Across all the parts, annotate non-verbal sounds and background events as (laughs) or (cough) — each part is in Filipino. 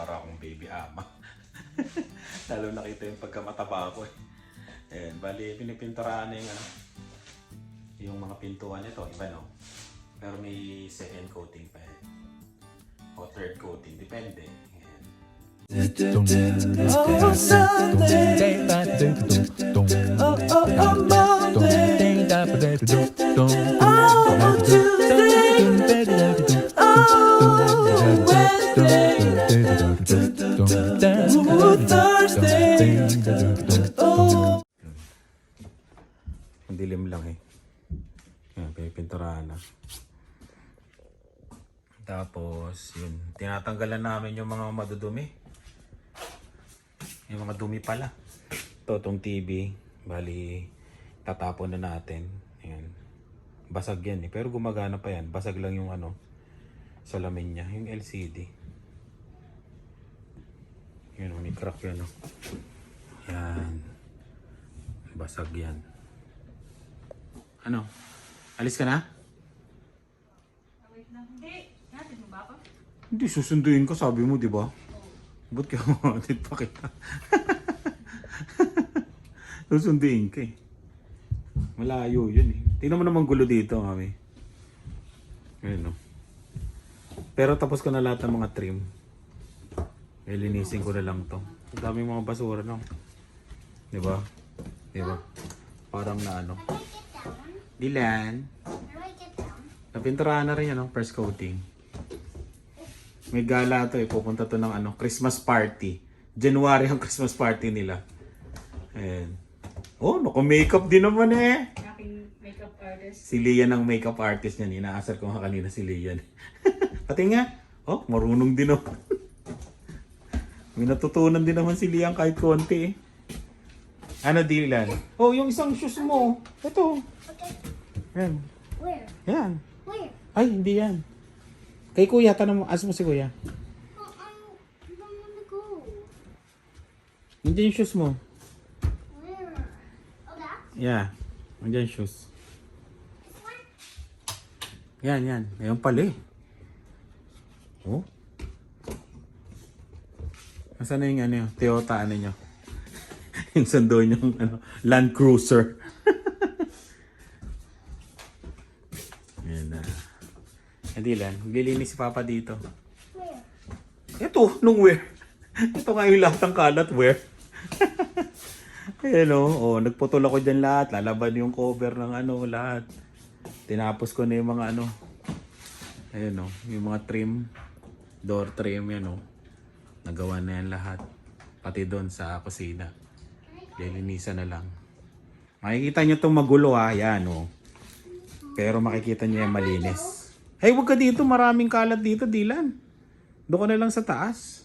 para akong baby ama. Lalo nakita yung pagkamataba ko eh. Ayan, bali pinipinturahan na yung ano, yung mga pintuan nito, iba no? Pero may second coating pa yan. O third coating, depende. Ayan. Oh, Sunday. Oh, oh, oh, Monday. Oh, Tuesday. Ang dilim lang eh. Ayan, pinipinturahan na. Tapos, yun, tinatanggalan namin yung mga madudumi. Yung mga dumi pala. Ito, tong TV. Bali, tatapon na natin. Ayan. Basag yan eh. Pero gumagana pa yan. Basag lang yung ano, salamin niya. Yung LCD. Yun, may crack yan. Oh. Yan. Basag yan. Ano? Alis ka na? Hindi. Natin mo susunduin ko, sabi mo, di ba? Ba't kaya mamatid pa kita? (laughs) susunduin ka eh. Malayo yun eh. Tingnan mo naman gulo dito, mami. Ayun no. Pero tapos ko na lahat ng mga trim. Eh, linisin ko na lang to. Ang daming mga basura, no? Di ba? Di ba? Parang na ano. Dilan. Napinturahan na rin yan, no? First coating. May gala to eh. Pupunta to ng ano, Christmas party. January ang (laughs) Christmas party nila. Ayan. Oh, naka-makeup din naman eh. Aking makeup artist. Si Lian ang makeup artist niyan. Inaasar ko nga kanina si Lian. (laughs) Pati nga, oh, marunong din oh. (laughs) May natutunan din naman si Lian kahit konti eh. Ano, Dylan? Oh, yung isang shoes mo. Ito. Yan. Where? Yan. Where? Ay, hindi yan. Kay kuya, tanong mo. As mo si kuya. Oh, I don't go. Nandiyan yung shoes mo. Where? Oh, that? Yeah. Nandiyan yung shoes. Yan, yan. Ayan pala eh. Oh. Nasaan na yung ano yung Toyota ano nyo? (laughs) yung sando yung ano, Land Cruiser. (laughs) Yan na. Hindi lang. Maglilinis si Papa dito. Where? Ito, nung where? (laughs) Ito nga yung lahat ng kalat where? Ayan o, oh, nagputol ako dyan lahat. Lalaban yung cover ng ano, lahat. Tinapos ko na yung mga ano. Ayan o, yung mga trim. Door trim yan o. Nagawa na yan lahat. Pati doon sa kusina. Lilinisan na lang. Makikita nyo itong magulo ha, yan o. Pero makikita nyo yung malinis. Hey, wag ka dito. Maraming kalat dito, Dylan. Doon ka na lang sa taas.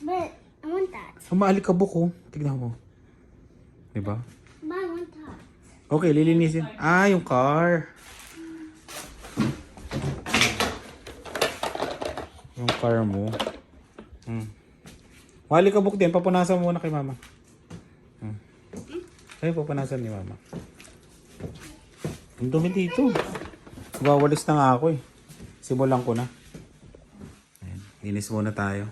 But I want that. Umalik ka buko. Tignan mo. Diba? But I want that. Okay, lilinisin. Ah, yung car. Yung car mo. Hmm. Wali ka buk din. Papunasan mo muna kay mama. Hmm. Ay, papunasan ni mama. Ang dumi dito. Wawalis na nga ako eh. Simulan ko na. Ayan. Linis muna tayo.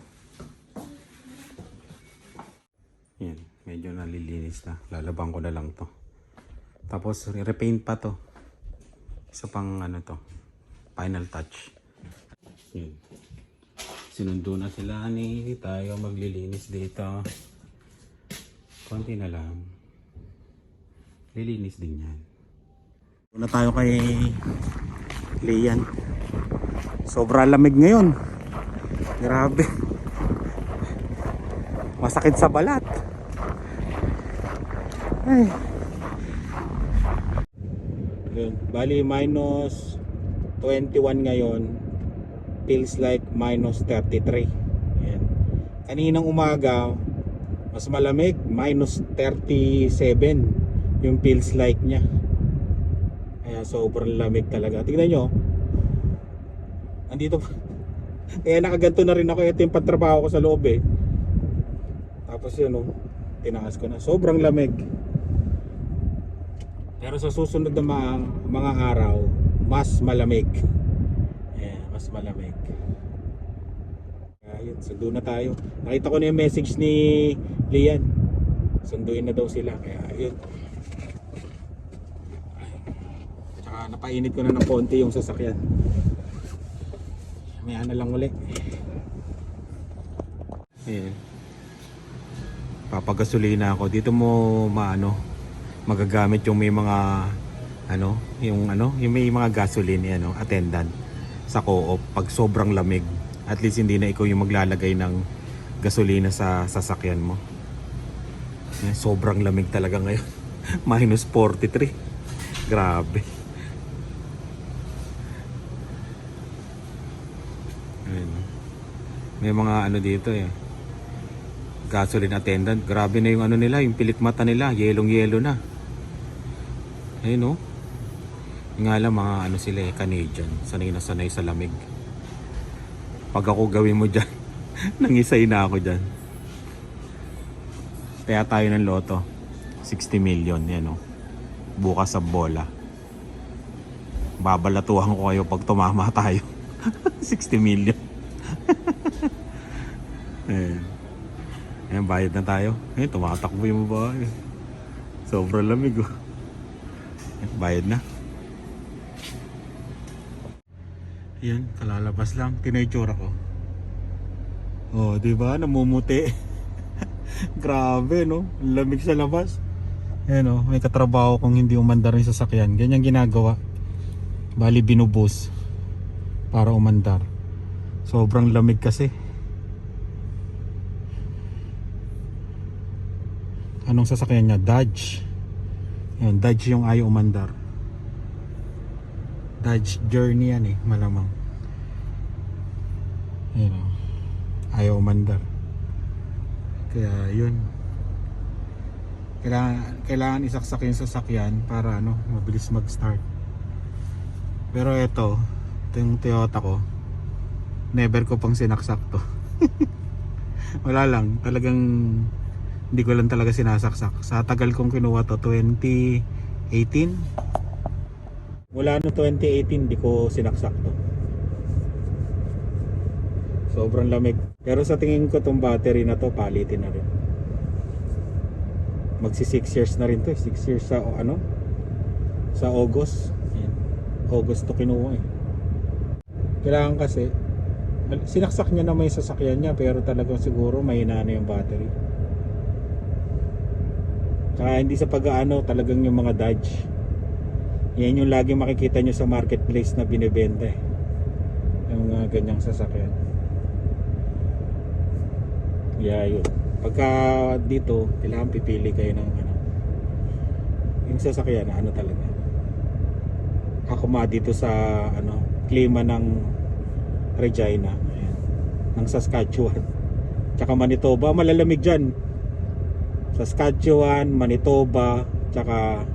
Yan. Medyo nalilinis na. Lalaban ko na lang to. Tapos repaint pa to. Isa pang ano to. Final touch. Yun. Sinundo na sila ni tayo maglilinis dito. Konti na lang. Lilinis din yan. Una tayo kay Lian. Sobra lamig ngayon. Grabe. Masakit sa balat. Ay. Yun. Bali, minus 21 ngayon. Feels like minus 33. Yan. Kaninang umaga, mas malamig. Minus 37 yung feels like niya. Kaya sobrang lamig talaga. Tignan nyo. Andito. (laughs) Kaya nakaganto na rin ako. Ito yung patrabaho ko sa loob eh. Tapos yun oh. Tinaas ko na. Sobrang lamig. Pero sa susunod na mga, mga araw, mas malamig. Mas malamig. Kaya yun. sundo na tayo. Nakita ko na yung message ni Lian. Sunduin na daw sila. Kaya yun. Tsaka napainit ko na ng konti yung sasakyan. May na lang uli. Ayan. Papagasolina ako. Dito mo maano magagamit yung may mga ano, yung ano, yung may mga gasoline ano, attendant sa co-op pag sobrang lamig. At least hindi na ikaw yung maglalagay ng gasolina sa sasakyan mo. Yan, sobrang lamig talaga ngayon. (laughs) Minus 43. Grabe. Ayun. May mga ano dito eh. Gasoline attendant. Grabe na yung ano nila, yung pilik mata nila. Yelong yelo na. Ayun oh. Yung nga lang mga ano sila eh, Canadian. Sanay na sanay sa lamig. Pag ako gawin mo dyan, (laughs) nangisay na ako dyan. Kaya tayo ng loto. 60 million, yan oh. Bukas sa bola. Babalatuhan ko kayo pag tumama (laughs) tayo. 60 million. (laughs) Ayan. Ayan, bayad na tayo. Eh, tumatakbo yung babae. Sobrang lamig oh. Ayan, bayad na. Ayan, kalalabas lang. Tinaytsura ko. Oh, di ba? Namumuti. (laughs) Grabe, no? Lamig sa labas. Ayan, oh. May katrabaho kung hindi umandar yung sasakyan. Ganyan ginagawa. Bali, binubos. Para umandar. Sobrang lamig kasi. Anong sasakyan niya? Dodge. Ayan, Dodge yung ayaw umandar. Dodge Journey yan eh, malamang. Ayan o. Ayaw umandar. Kaya yun. Kailangan, kailangan isaksak yung sasakyan para ano, mabilis mag-start. Pero ito, ito yung Toyota ko. Never ko pang sinaksak to. (laughs) Wala lang, talagang hindi ko lang talaga sinasaksak. Sa tagal kong kinuha to, 2018. Mula no 2018, di ko sinaksak to. Sobrang lamig. Pero sa tingin ko tong battery na to, palitin na rin. Magsi 6 years na rin to. 6 years sa o, ano? Sa August. August to kinuha eh. Kailangan kasi, sinaksak niya naman yung sasakyan niya pero talagang siguro mahina na yung battery. Tsaka hindi sa pag-aano talagang yung mga Dodge. Yan yung lagi makikita nyo sa marketplace na binibenta eh. Yung mga ganyang sasakyan. Yeah, yun. Pagka dito, kailangan pipili kayo ng ano. Yung sasakyan na ano talaga. Ako ma dito sa ano, klima ng Regina. Ayan. Ng Saskatchewan. (laughs) Tsaka Manitoba, malalamig dyan. Saskatchewan, Manitoba, tsaka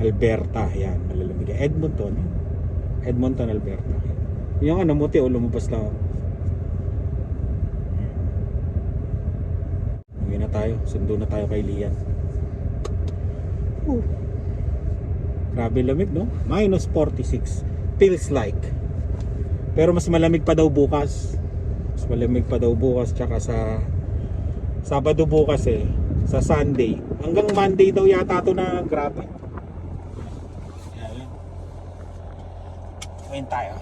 Alberta. Yan, malalamig. Edmonton. Edmonton, Alberta. Yung ano, muti o lumabas lang. ako. Uwi na tayo. Sundo na tayo kay Lian. Grabe lamig, no? Minus 46. Feels like. Pero mas malamig pa daw bukas. Mas malamig pa daw bukas. Tsaka sa Sabado bukas eh. Sa Sunday. Hanggang Monday daw yata to na grabe. Ngayon tayo.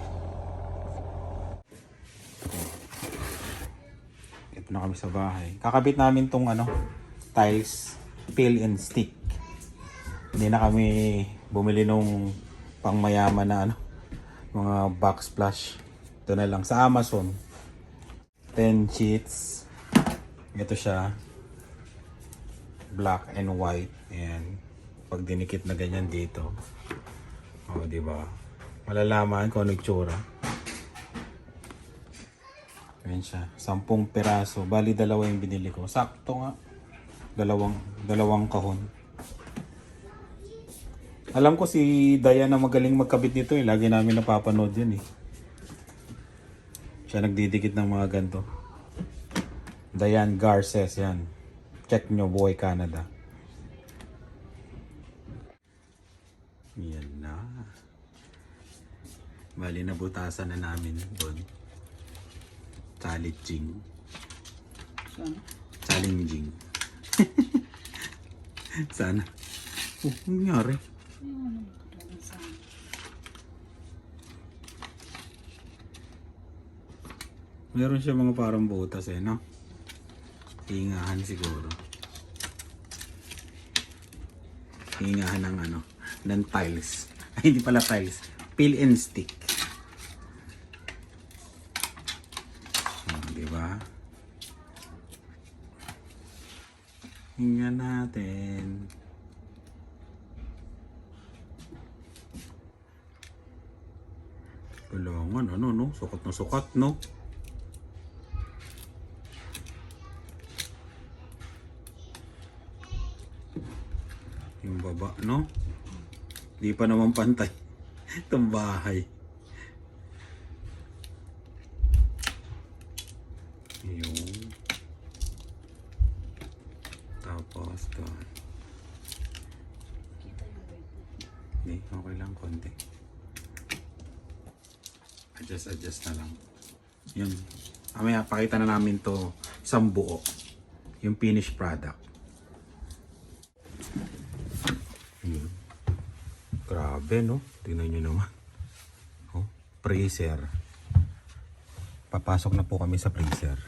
Ito na kami sa bahay. Kakabit namin tong ano, tiles, peel and stick. Hindi na kami bumili nung pangmayaman na ano, mga backsplash. Ito na lang sa Amazon. 10 sheets. Ito siya. Black and white. Ayan. Pag dinikit na ganyan dito. O, di ba? Malalaman kung ano itsura. Ayan siya. Sampung peraso. Bali, dalawa yung binili ko. Sakto nga. Dalawang, dalawang kahon. Alam ko si Diana magaling magkabit nito eh. Lagi namin napapanood yun eh. Siya nagdidikit ng mga ganito. Diane Garces yan. Check nyo, Boy Canada. Yan. Bali, nabutasan na namin doon. Challenging. Challenging. (laughs) Sana. Oh, ano nangyari? Meron siya mga parang butas eh, no? Hingahan siguro. Hingahan ng ano, ng tiles. (laughs) Ay, hindi pala tiles. Peel and stick. Oh, di ba? Hinga natin. Kailangan, ano, no? Sukat na sukat, no? Yung baba, no? Di pa naman pantay. (laughs) Itong bahay. Yun. Tapos doon. Hindi, okay lang konti. Adjust, adjust na lang. Yun. Mamaya, pakita na namin to isang buo. Yung finished product. Yun. Grabe, no? Tingnan nyo naman. Oh, freezer. Papasok na po kami sa freezer.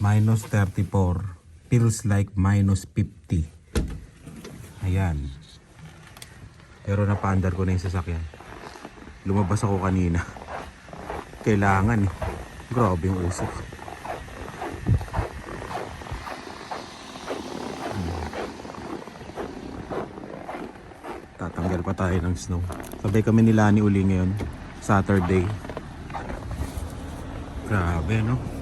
Minus 34. Feels like minus 50. Ayan. Pero napaandar ko na yung sasakyan. Lumabas ako kanina. Kailangan eh. Grabe yung usok. Tatanggal pa tayo ng snow. Sabay kami ni Uli ngayon. Saturday. Grabe, no?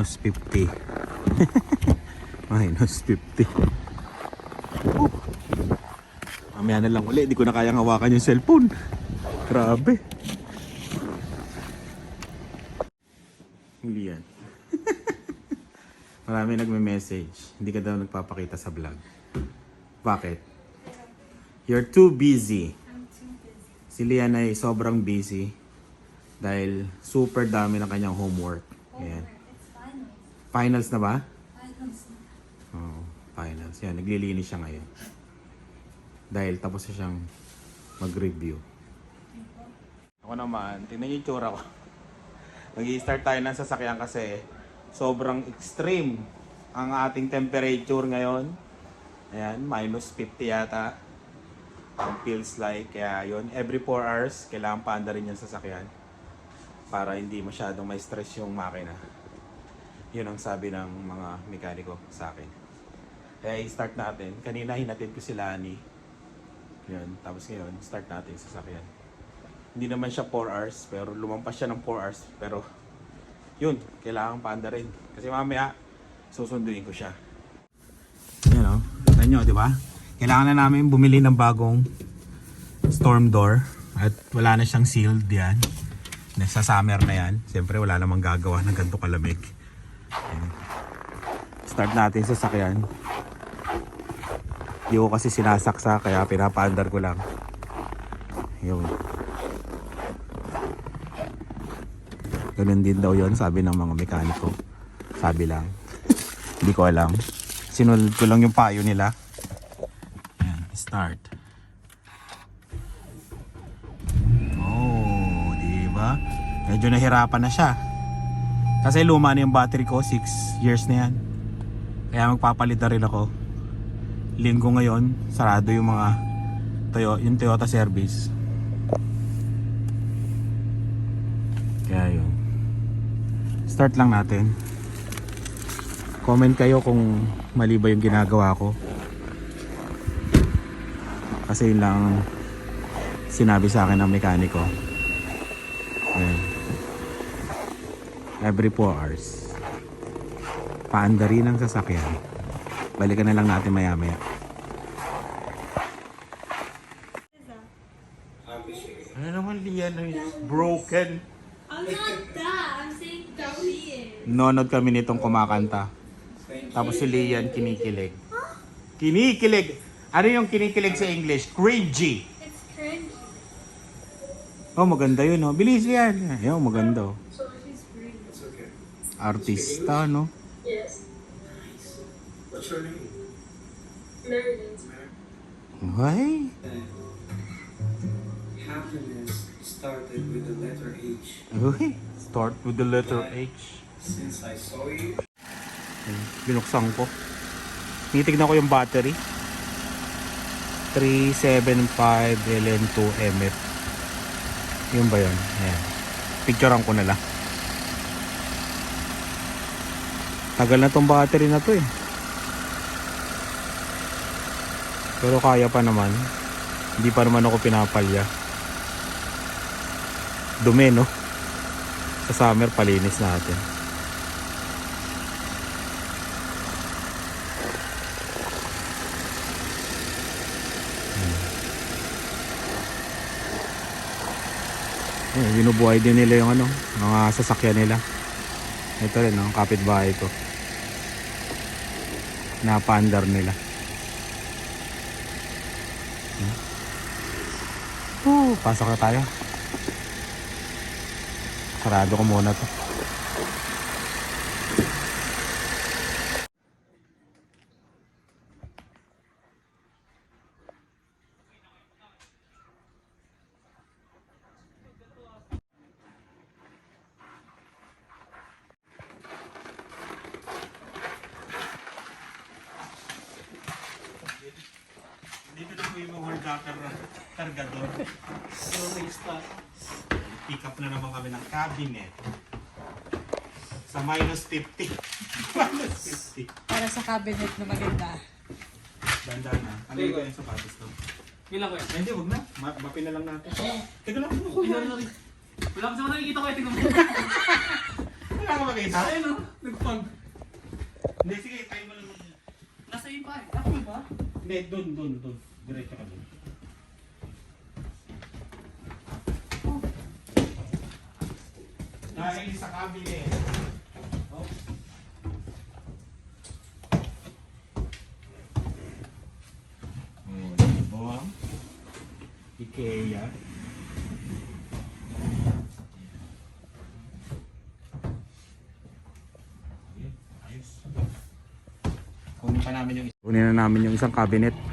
Minus 50. (laughs) Minus 50. Oh. Mamaya na lang uli. Hindi ko na kayang hawakan yung cellphone. Grabe. Hindi yan. (laughs) Marami nagme-message. Hindi ka daw nagpapakita sa vlog. Bakit? You're too busy. Si Lian ay sobrang busy dahil super dami ng kanyang homework. Ayan. Finals na ba? Oo, finals. Yan, naglilinis siya ngayon. Dahil tapos na siyang mag-review. Ako naman, tingnan niyo yung tsura ko. (laughs) mag start tayo ng sasakyan kasi sobrang extreme ang ating temperature ngayon. Ayan, minus 50 yata. Ang feels like, kaya yun, every 4 hours, kailangan paanda rin yung sasakyan para hindi masyadong may stress yung makina. Yun ang sabi ng mga mekaniko sa akin. Kaya i-start natin. Kanina hinatid ko si Lani. Yun. Tapos ngayon, start natin sa sasakyan. Hindi naman siya 4 hours, pero lumampas siya ng 4 hours. Pero, yun, kailangan paanda rin. Kasi mamaya, susunduin ko siya. Yan o. Kita nyo, di ba? Kailangan na namin bumili ng bagong storm door. At wala na siyang sealed yan. Sa summer na yan. Siyempre, wala namang gagawa ng ganito kalamig. Start natin sa sakyan. Hindi ko kasi sinasaksa kaya pinapaandar ko lang. Yun. Ganun din daw yon sabi ng mga mekaniko. Sabi lang. Hindi ko alam. Sinunod ko lang yung payo nila. Ayan, start. Oh, di ba? Medyo nahirapan na siya. Kasi luma na yung battery ko, 6 years na yan. Kaya magpapalit na rin ako. Linggo ngayon, sarado yung mga Toyo, yung Toyota service. Kaya yun. Start lang natin. Comment kayo kung mali ba yung ginagawa ko. Kasi yun lang sinabi sa akin ng mekaniko. Every 4 hours. Paandari ng sasakyan. Balikan na lang natin maya maya. Ano naman Lian? ay Broken. I'm not that. I'm saying Korean. Nonod kami nitong kumakanta. Tapos si Lian kinikilig. Kinikilig! Ano yung kinikilig sa English? Cringy! It's cringe. Oh, maganda yun, oh. Bilis yan. Ayun, maganda, oh. Artista, no? Yes. What's your name? Meredith. Ay, Happiness started with the letter H. Uy, start with the letter H. Since I saw you, Binuksan ko. Tinitignan ko yung battery. 375 LN2 MF. Yun ba yun? Ayan. Picturean ko na lang. Tagal na tong battery na to eh. Pero kaya pa naman. Hindi pa naman ako pinapalya. Dumi no? Sa summer palinis natin. Eh, binubuhay din nila yung ano, mga sasakyan nila. Ito rin, ang kapitbahay ko. Napandar nila. Hmm. Oh, pasok na tayo. Sarado ko muna to. Dito na po yung mga hordaker kargador. So, pick up na naman kami ng cabinet. Sa minus 50. (laughs) minus 50. Para sa cabinet na maganda. Banda na. Ano yung yung sapatos to? Ilan ko yan? Ay, hindi, wag na. Ma mapin na lang natin. Teka lang. Ilan na rin? Wala kasi ako nakikita ko eh. Tingnan mo. (laughs) Wala ka makita. Ayun o. Nagpag. Hindi, sige, tayo mo lang. Nasa iyo pa eh. Ako ba? Hindi, dun, dun, dun. Diretso ka dun. Dahil sa cabinet. Oh. Oh, diba? Ikea. Kunin na namin yung isang cabinet.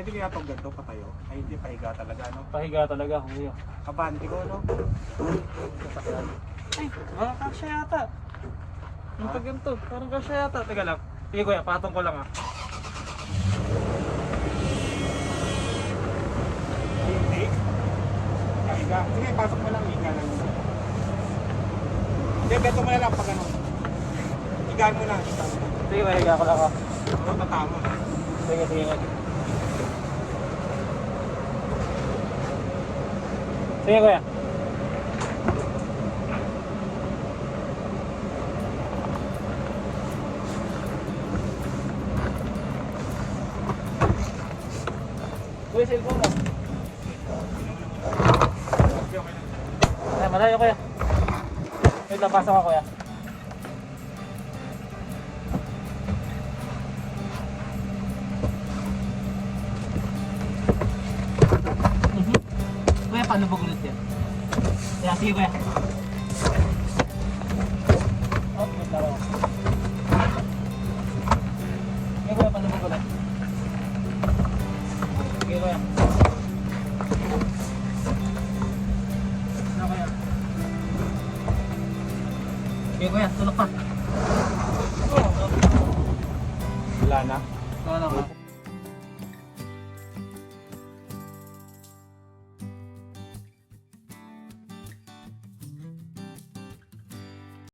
Pwede kaya pag ganito patayo? Ay hindi, pahiga talaga, no? Pahiga talaga. Kuya. Kabante ko, no? Ay, parang kasya yata. Yung pag ganito, parang kasya yata. Teka lang. Sige kuya, patong ko lang ah. Hindi. Pahiga. Sige, pasok mo lang, higa lang. Hindi, ganito mo na lang pag ano. Higaan mo na. Sige kuya, higa ko lang ah. Ano, tatama. Sige, sige Sige kuya. Kuya, cellphone mo. Ay, malayo kuya. Wait lang, pasok ako kuya. Paano ba gulot yan? Kaya, sige. Oh,